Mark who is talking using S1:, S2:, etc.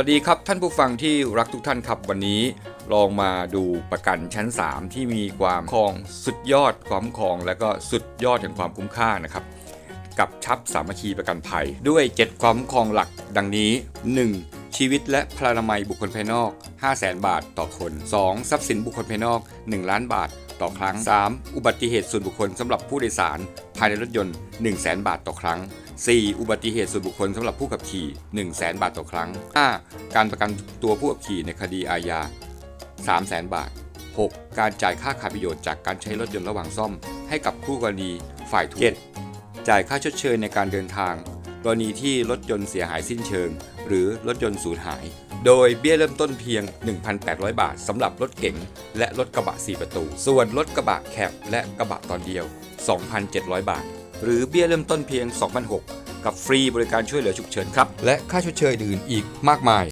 S1: วัสดีครับท่านผู้ฟังที่รักทุกท่านครับวันนี้ลองมาดูประกันชั้น 3 ที่มีความคองสุดยอดความคอง และก็สุดยอดแห่งความคุ้มค่านะครับ กับชับสามัคคีประกันภัย ด้วย 7 ความคองหลักดังนี้ 1. ชีวิตและพลานามัยบุคคลภายนอก 5 0 0แสนบาทต่อคน 2. ทรัพย์สินบุคคลภายนอก 1 ล้านบาท ต่อครั้ง 3. อุบัติเหตุส่วนบุคคลสำหรับผู้โดยสาร ภายในรถยนต์ 1 0 0 0 0แบาทต่อครั้ง 4. อุบัติเหตุส่วนบุคคลสำหรับผู้ขับขี่ 1 0 0 0 0แบาทต่อครั้ง 5. การประกันตัวผู้ขับขี่ในคดีอาญา 3 0 0แสนบาท 6. การจ่ายค่าขาดประโยชน์จากการใช้รถยนต์ระหว่างซ่อม ให้กับคู่กรณีฝ่ายถูก 7. จ่ายค่าชดเชยในการเดินทาง กรณีที่รถยนต์เสียหายสิ้นเชิง หรือรถยนต์สูญหาย โดยเบี้ยเริ่มต้นเพียง 1,800 บาทสำหรับรถเก๋งและรถกระบะ 4 ประตู ส่วนรถกระบะแคบและกระบะตอนเดียว 2,700 บาท หรือเบี้ยเริ่มต้นเพียง 2,600กับฟรีบริการช่วยเหลือฉุกเฉินครับ และค่าชดเชยอื่นอีกมากมาย